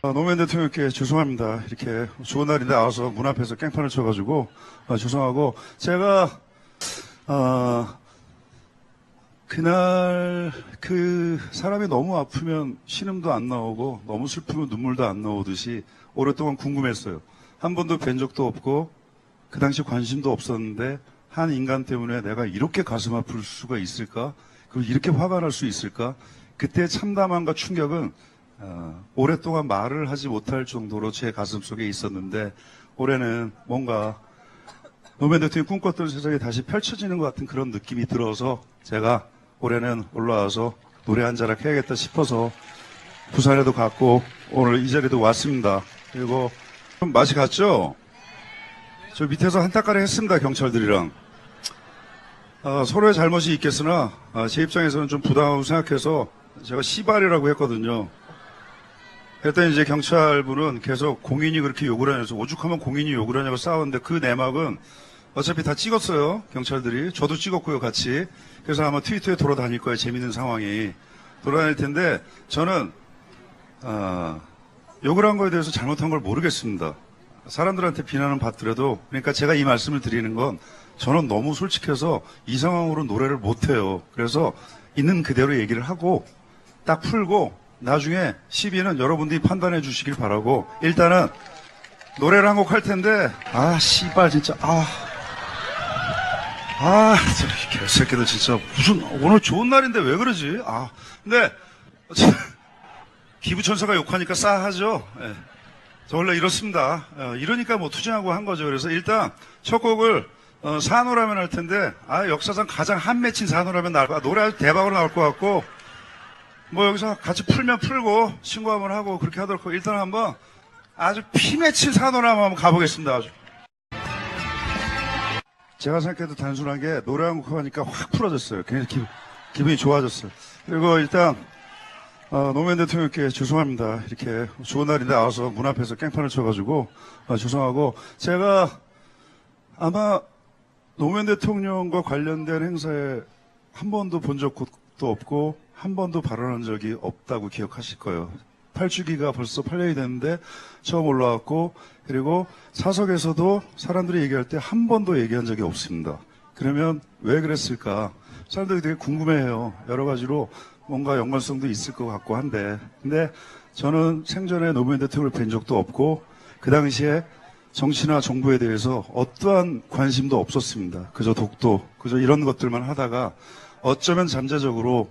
아, 노무현 대통령께 죄송합니다. 이렇게 좋은 날인데 나와서 문 앞에서 깽판을 쳐가지고 아, 죄송하고 제가 아, 그날 그 사람이 너무 아프면 신음도 안 나오고 너무 슬프면 눈물도 안 나오듯이 오랫동안 궁금했어요. 한 번도 뵌 적도 없고 그 당시 관심도 없었는데 한 인간 때문에 내가 이렇게 가슴 아플 수가 있을까? 그리고 이렇게 화가 날 수 있을까? 그때 참담함과 충격은 어, 오랫동안 말을 하지 못할 정도로 제 가슴 속에 있었는데 올해는 뭔가 노무현 대통령이 꿈꿨던 세상이 다시 펼쳐지는 것 같은 그런 느낌이 들어서 제가 올해는 올라와서 노래 한 자락 해야겠다 싶어서 부산에도 갔고 오늘 이 자리에도 왔습니다. 그리고 좀 맛이 갔죠? 저 밑에서 한타까리 했습니다 경찰들이랑 아, 서로의 잘못이 있겠으나 아, 제 입장에서는 좀 부당하고 생각해서 제가 시발이라고 했거든요. 그랬더니 이제 경찰분은 계속 공인이 그렇게 욕을 하면서 오죽하면 공인이 욕을 하냐고 싸웠는데 그 내막은 어차피 다 찍었어요. 경찰들이. 저도 찍었고요, 같이. 그래서 아마 트위터에 돌아다닐 거예요. 재밌는 상황이. 돌아다닐 텐데 저는 아, 욕을 한 거에 대해서 잘못한 걸 모르겠습니다. 사람들한테 비난은 받더라도 그러니까 제가 이 말씀을 드리는 건 저는 너무 솔직해서 이 상황으로 노래를 못해요. 그래서 있는 그대로 얘기를 하고 딱 풀고 나중에 시비는 여러분들이 판단해 주시길 바라고 일단은 노래를 한 곡 할 텐데 아 씨발 진짜 아 아, 저 개새끼들 진짜 무슨 오늘 좋은 날인데 왜 그러지? 아, 근데 기부천사가 욕하니까 싸하죠. 예. 저 원래 이렇습니다. 어, 이러니까 뭐 투쟁하고 한 거죠. 그래서 일단 첫 곡을 어, 산호라면 할 텐데 아 역사상 가장 한 맺힌 산호라면 나올 거야. 노래 아주 대박으로 나올 것 같고 뭐 여기서 같이 풀면 풀고 신고 한번 하고 그렇게 하도록 하고 일단 한번 아주 피 맺힌 산호라면 한번 가보겠습니다. 아주. 제가 생각해도 단순한 게 노래 한 곡 하니까 확 풀어졌어요. 굉장히 기, 기분이 좋아졌어요. 그리고 일단 어, 노무현 대통령께 죄송합니다. 이렇게 좋은 날인데 나와서 문 앞에서 깽판을 쳐가지고 아, 죄송하고 제가 아마 노무현 대통령과 관련된 행사에 한 번도 본 적도 없고 한 번도 발언한 적이 없다고 기억하실 거예요. 8주기가 벌써 8년이 됐는데 처음 올라왔고 그리고 사석에서도 사람들이 얘기할 때 한 번도 얘기한 적이 없습니다. 그러면 왜 그랬을까? 사람들이 되게 궁금해해요. 여러 가지로 뭔가 연관성도 있을 것 같고 한데 근데 저는 생전에 노무현 대통령을 뵌 적도 없고 그 당시에 정치나 정부에 대해서 어떠한 관심도 없었습니다. 그저 독도, 그저 이런 것들만 하다가 어쩌면 잠재적으로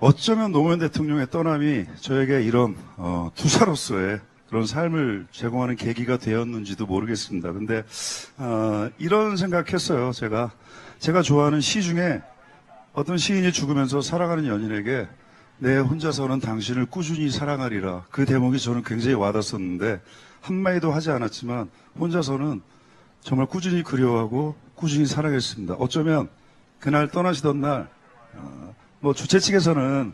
어쩌면 노무현 대통령의 떠남이 저에게 이런 어, 투사로서의 그런 삶을 제공하는 계기가 되었는지도 모르겠습니다. 근데 어, 이런 생각했어요. 제가 제가 좋아하는 시 중에 어떤 시인이 죽으면서 사랑하는 연인에게 내 혼자서는 당신을 꾸준히 사랑하리라. 그 대목이 저는 굉장히 와닿았었는데 한마디도 하지 않았지만 혼자서는 정말 꾸준히 그리워하고 꾸준히 사랑했습니다. 어쩌면 그날 떠나시던 날, 어, 뭐 주최 측에서는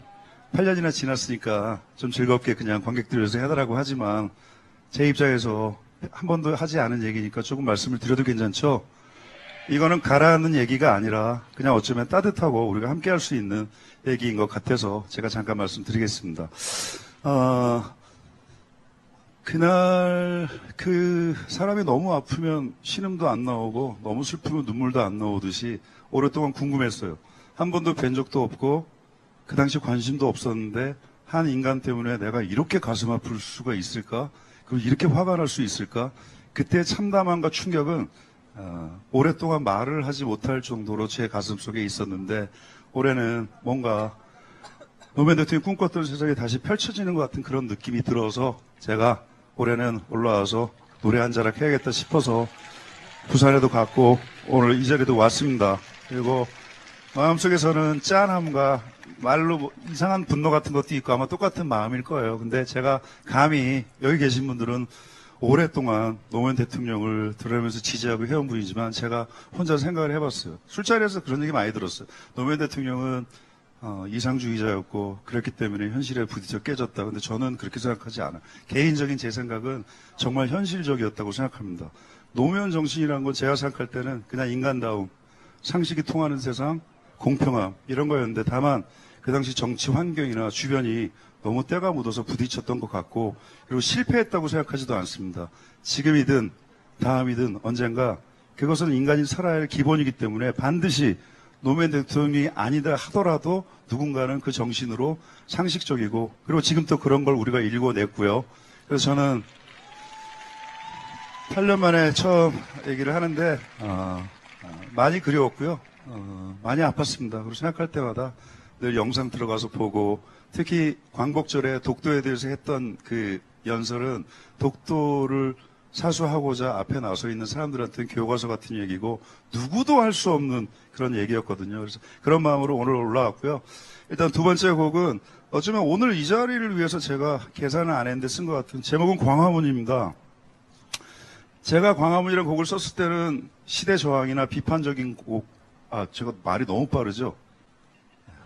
8년이나 지났으니까 좀 즐겁게 그냥 관객들 위해서 해달라고 하지만 제 입장에서 한 번도 하지 않은 얘기니까 조금 말씀을 드려도 괜찮죠? 이거는 가라앉는 얘기가 아니라 그냥 어쩌면 따뜻하고 우리가 함께 할 수 있는 얘기인 것 같아서 제가 잠깐 말씀드리겠습니다. 어, 그날 그 사람이 너무 아프면 신음도 안 나오고 너무 슬프면 눈물도 안 나오듯이 오랫동안 궁금했어요. 한 번도 뵌 적도 없고 그 당시 관심도 없었는데 한 인간 때문에 내가 이렇게 가슴 아플 수가 있을까? 그리고 이렇게 화가 날 수 있을까? 그때 참담함과 충격은 어, 오랫동안 말을 하지 못할 정도로 제 가슴 속에 있었는데 올해는 뭔가 노무현 대통령이 꿈꿨던 세상이 다시 펼쳐지는 것 같은 그런 느낌이 들어서 제가 올해는 올라와서 노래 한 자락 해야겠다 싶어서 부산에도 갔고 오늘 이 자리에도 왔습니다. 그리고 마음속에서는 짠함과 말로 뭐 이상한 분노 같은 것도 있고 아마 똑같은 마음일 거예요. 근데 제가 감히 여기 계신 분들은 오랫동안 노무현 대통령을 들으면서 지지하고 해온 분이지만 제가 혼자 생각을 해봤어요. 술자리에서 그런 얘기 많이 들었어요. 노무현 대통령은 어, 이상주의자였고 그랬기 때문에 현실에 부딪혀 깨졌다. 근데 저는 그렇게 생각하지 않아요. 개인적인 제 생각은 정말 현실적이었다고 생각합니다. 노무현 정신이라는 건 제가 생각할 때는 그냥 인간다움, 상식이 통하는 세상, 공평함 이런 거였는데 다만 그 당시 정치 환경이나 주변이 너무 때가 묻어서 부딪혔던 것 같고 그리고 실패했다고 생각하지도 않습니다. 지금이든 다음이든 언젠가 그것은 인간이 살아야 할 기본이기 때문에 반드시 노무현 대통령이 아니다 하더라도 누군가는 그 정신으로 상식적이고 그리고 지금 또 그런 걸 우리가 일궈냈고요. 그래서 저는 8년 만에 처음 얘기를 하는데 어, 어, 많이 그리웠고요. 어, 많이 아팠습니다. 그리고 생각할 때마다 늘 영상 들어가서 보고 특히 광복절에 독도에 대해서 했던 그 연설은 독도를 사수하고자 앞에 나서 있는 사람들한테는 교과서 같은 얘기고 누구도 할 수 없는 그런 얘기였거든요. 그래서 그런 마음으로 오늘 올라왔고요. 일단 두 번째 곡은 어쩌면 오늘 이 자리를 위해서 제가 계산을 안 했는데 쓴 것 같은 제목은 광화문입니다. 제가 광화문이라는 곡을 썼을 때는 시대 저항이나 비판적인 곡, 아, 제가 말이 너무 빠르죠?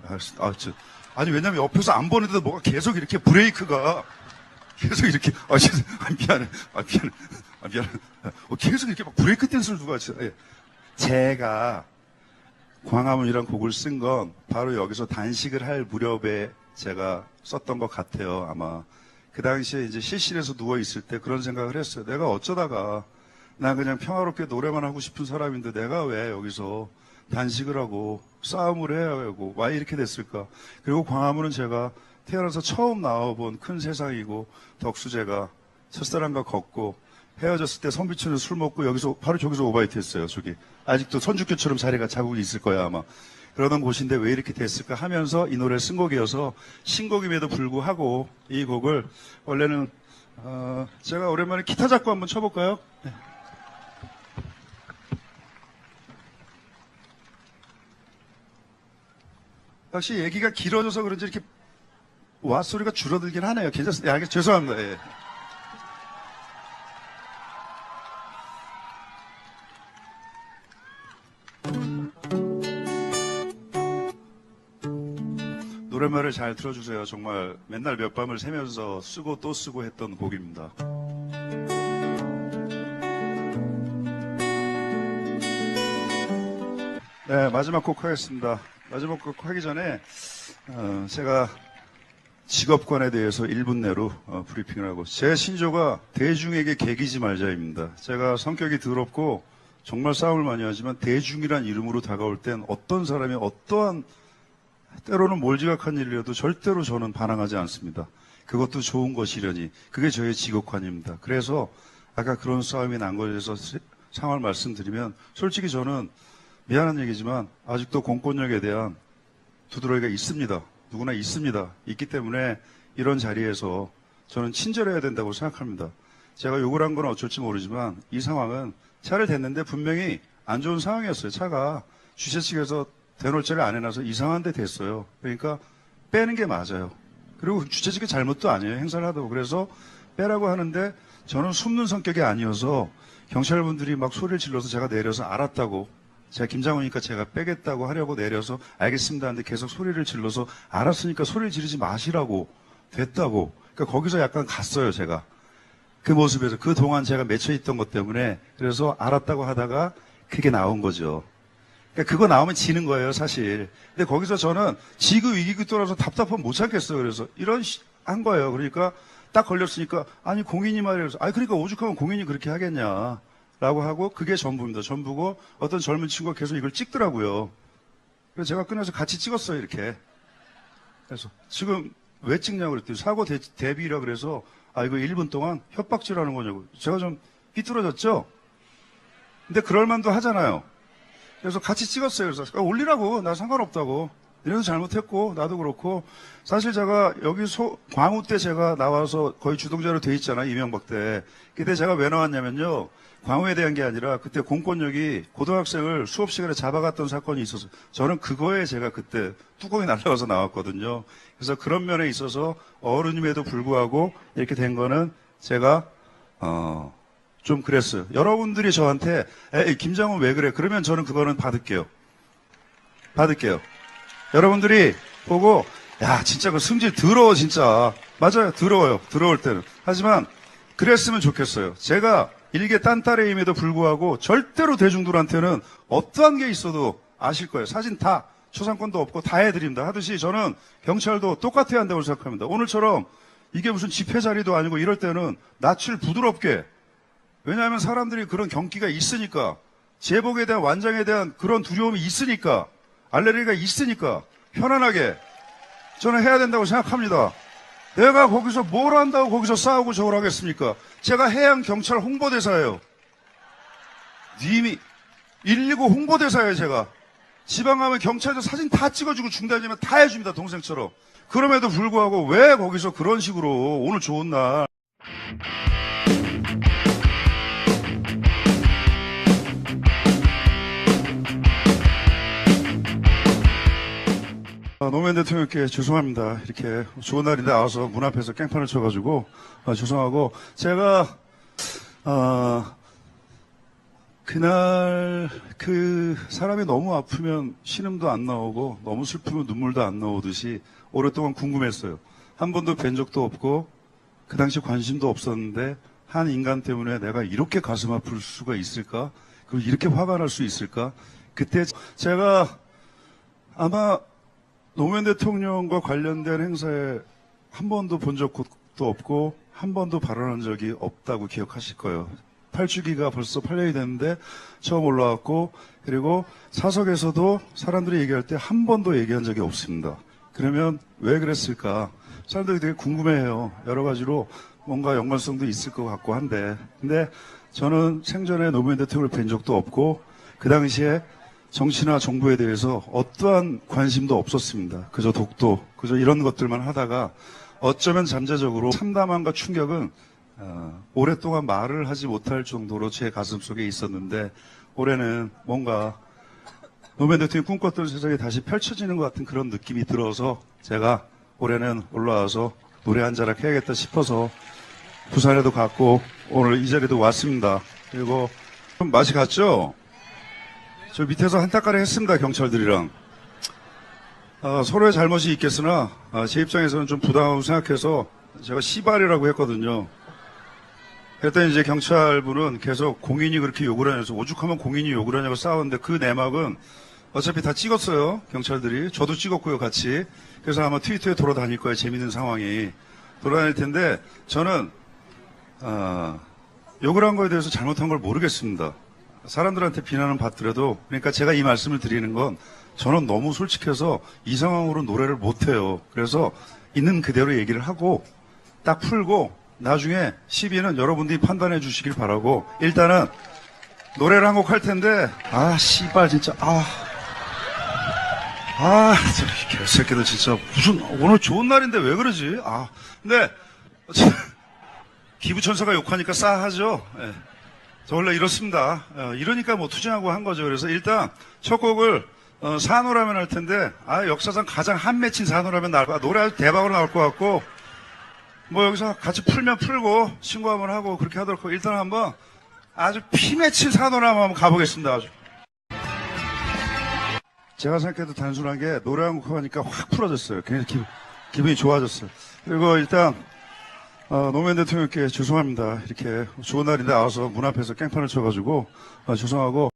아, 아, 저, 아니, 왜냐면 옆에서 안 보는데도 뭐가 계속 이렇게 브레이크가 계속 이렇게, 아, 아, 미안해. 아, 미안해. 아, 미안해. 어, 계속 이렇게 막 브레이크 댄스를 누가 하지? 예. 제가 광화문이란 곡을 쓴 건 바로 여기서 단식을 할 무렵에 제가 썼던 것 같아요, 아마. 그 당시에 이제 실실에서 누워 있을 때 그런 생각을 했어요. 내가 어쩌다가 난 그냥 평화롭게 노래만 하고 싶은 사람인데 내가 왜 여기서 단식을 하고 싸움을 해야 하고 왜 이렇게 됐을까. 그리고 광화문은 제가 태어나서 처음 나와본 큰 세상이고 덕수제가 첫사랑과 걷고 헤어졌을 때 선비촌에서 술 먹고 여기서 바로 저기서 오바이트 했어요. 저기 아직도 선주교처럼 자리가 자국이 있을 거야 아마. 그러던 곳인데 왜 이렇게 됐을까 하면서 이 노래 쓴 곡이어서 신곡임에도 불구하고 이 곡을 원래는 어, 제가 오랜만에 기타 잡고 한번 쳐볼까요? 네. 역시 얘기가 길어져서 그런지 이렇게 와 소리가 줄어들긴 하네요. 괜찮습니다. 예, 죄송합니다. 예. 노랫말을 잘 들어주세요. 정말 맨날 몇 밤을 새면서 쓰고 또 쓰고 했던 곡입니다. 네, 마지막 곡 하겠습니다. 마지막 곡 하기 전에 어, 제가 직업관에 대해서 1분 내로 어, 브리핑을 하고 제 신조가 대중에게 개기지 말자입니다. 제가 성격이 더럽고 정말 싸움을 많이 하지만 대중이란 이름으로 다가올 땐 어떤 사람이 어떠한 때로는 몰지각한 일이라도 절대로 저는 반항하지 않습니다. 그것도 좋은 것이려니 그게 저의 직업관입니다. 그래서 아까 그런 싸움이 난 거에 대해서 세- 상황을 말씀드리면 솔직히 저는 미안한 얘기지만 아직도 공권력에 대한 두드러기가 있습니다. 누구나 있습니다. 있기 때문에 이런 자리에서 저는 친절해야 된다고 생각합니다. 제가 욕을 한 건 어쩔지 모르지만 이 상황은 차를 댔는데 분명히 안 좋은 상황이었어요. 차가 주최 측에서 대놀제를 안 해놔서 이상한 데 됐어요. 그러니까 빼는 게 맞아요. 그리고 주최 측의 잘못도 아니에요. 행사를 하다고. 그래서 빼라고 하는데 저는 숨는 성격이 아니어서 경찰분들이 막 소리를 질러서 제가 내려서 알았다고 제가 김장훈이니까 제가 빼겠다고 하려고 내려서 알겠습니다 하는데 계속 소리를 질러서 알았으니까 소리를 지르지 마시라고 됐다고. 그러니까 거기서 약간 갔어요 제가. 그 모습에서 그 동안 제가 맺혀 있던 것 때문에 그래서 알았다고 하다가 그게 나온 거죠. 그러니까 그거 나오면 지는 거예요 사실. 근데 거기서 저는 지구 위기구 떠나서 답답하면 못 참겠어요 그래서. 이런 시- 한 거예요. 그러니까 딱 걸렸으니까 아니 공인이 말이라서 아니 그러니까 오죽하면 공인이 그렇게 하겠냐 라고 하고 그게 전부입니다. 전부고 어떤 젊은 친구가 계속 이걸 찍더라고요. 그래서 제가 끊어서 같이 찍었어요, 이렇게. 그래서 지금 왜 찍냐고 그랬더니 사고 대, 대비라 그래서 아, 이거 1분 동안 협박질하는 거냐고. 제가 좀 삐뚤어졌죠? 근데 그럴 만도 하잖아요. 그래서 같이 찍었어요. 그래서 아, 올리라고. 나 상관없다고. 이래서 잘못했고, 나도 그렇고. 사실 제가 여기 소, 광우 때 제가 나와서 거의 주동자로 돼 있잖아요. 이명박 때. 그때 제가 왜 나왔냐면요. 광우에 대한 게 아니라 그때 공권력이 고등학생을 수업 시간에 잡아갔던 사건이 있어서 저는 그거에 제가 그때 뚜껑이 날라가서 나왔거든요. 그래서 그런 면에 있어서 어른임에도 불구하고 이렇게 된 거는 제가, 어, 좀 그랬어요. 여러분들이 저한테, 에이, 김장훈 왜 그래? 그러면 저는 그거는 받을게요. 받을게요. 여러분들이 보고, 야, 진짜 그 승질 더러워, 진짜. 맞아요. 더러워요. 더러울 때는. 하지만, 그랬으면 좋겠어요. 제가 일개 딴따레임에도 불구하고 절대로 대중들한테는 어떠한 게 있어도 아실 거예요. 사진 다 초상권도 없고 다 해드립니다. 하듯이 저는 경찰도 똑같아야 한다고 생각합니다. 오늘처럼 이게 무슨 집회 자리도 아니고 이럴 때는 낯을 부드럽게 왜냐하면 사람들이 그런 경기가 있으니까 제복에 대한 완장에 대한 그런 두려움이 있으니까 알레르기가 있으니까 편안하게 저는 해야 된다고 생각합니다. 내가 거기서 뭘 한다고 거기서 싸우고 저걸 하겠습니까? 제가 해양 경찰 홍보대사예요. 님이 119 홍보대사예요, 제가. 지방 가면 경찰들 사진 다 찍어주고 중단이면 다 해줍니다, 동생처럼. 그럼에도 불구하고 왜 거기서 그런 식으로 오늘 좋은 날 노무현 대통령께 죄송합니다. 이렇게 좋은 날인데 나와서 문 앞에서 깽판을 쳐가지고 아, 죄송하고 제가 아, 그날 그 사람이 너무 아프면 신음도 안 나오고 너무 슬프면 눈물도 안 나오듯이 오랫동안 궁금했어요. 한 번도 뵌 적도 없고 그 당시 관심도 없었는데 한 인간 때문에 내가 이렇게 가슴 아플 수가 있을까? 그리고 이렇게 화가 날 수 있을까? 그때 제가 아마 노무현 대통령과 관련된 행사에 한 번도 본 적도 없고 한 번도 발언한 적이 없다고 기억하실 거예요. 8주기가 벌써 8년이 됐는데 처음 올라왔고 그리고 사석에서도 사람들이 얘기할 때 한 번도 얘기한 적이 없습니다. 그러면 왜 그랬을까? 사람들이 되게 궁금해해요. 여러 가지로 뭔가 연관성도 있을 것 같고 한데 근데 저는 생전에 노무현 대통령을 뵌 적도 없고 그 당시에 정치나 정부에 대해서 어떠한 관심도 없었습니다. 그저 독도, 그저 이런 것들만 하다가 어쩌면 잠재적으로 참담함과 충격은 어, 오랫동안 말을 하지 못할 정도로 제 가슴 속에 있었는데 올해는 뭔가 노무현 대통령이 꿈꿨던 세상이 다시 펼쳐지는 것 같은 그런 느낌이 들어서 제가 올해는 올라와서 노래 한 자락 해야겠다 싶어서 부산에도 갔고 오늘 이 자리도 왔습니다. 그리고 좀 맛이 갔죠? 저 밑에서 한타까리 했습니다, 경찰들이랑. 아, 서로의 잘못이 있겠으나, 아, 제 입장에서는 좀 부당하고 생각해서 제가 시발이라고 했거든요. 그랬더니 이제 경찰분은 계속 공인이 그렇게 욕을 하면서 오죽하면 공인이 욕을 하냐고 싸웠는데 그 내막은 어차피 다 찍었어요, 경찰들이. 저도 찍었고요, 같이. 그래서 아마 트위터에 돌아다닐 거예요, 재밌는 상황이. 돌아다닐 텐데, 저는, 아, 욕을 한 거에 대해서 잘못한 걸 모르겠습니다. 사람들한테 비난은 받더라도 그러니까 제가 이 말씀을 드리는 건 저는 너무 솔직해서 이 상황으로 노래를 못해요. 그래서 있는 그대로 얘기를 하고 딱 풀고 나중에 시비는 여러분들이 판단해 주시길 바라고 일단은 노래를 한 곡 할 텐데 아 씨발 진짜 아 아, 저 개새끼들 진짜 무슨 오늘 좋은 날인데 왜 그러지? 아, 근데 기부천사가 욕하니까 싸하죠. 예. 저 원래 이렇습니다. 어, 이러니까 뭐 투쟁하고 한 거죠. 그래서 일단 첫 곡을 어, 산호라면 할 텐데 아 역사상 가장 한 맺힌 산호라면 나올 거야. 노래 아주 대박으로 나올 것 같고 뭐 여기서 같이 풀면 풀고 신고 한번 하고 그렇게 하도록 하고 일단 한번 아주 피 맺힌 산호라면 한번 가보겠습니다. 아주. 제가 생각해도 단순하게 노래 한 곡 하니까 확 풀어졌어요. 굉장히 기, 기분이 좋아졌어요. 그리고 일단 어, 노무현 대통령께 죄송합니다. 이렇게 좋은 날인데 나와서 문 앞에서 깽판을 쳐가지고 어, 죄송하고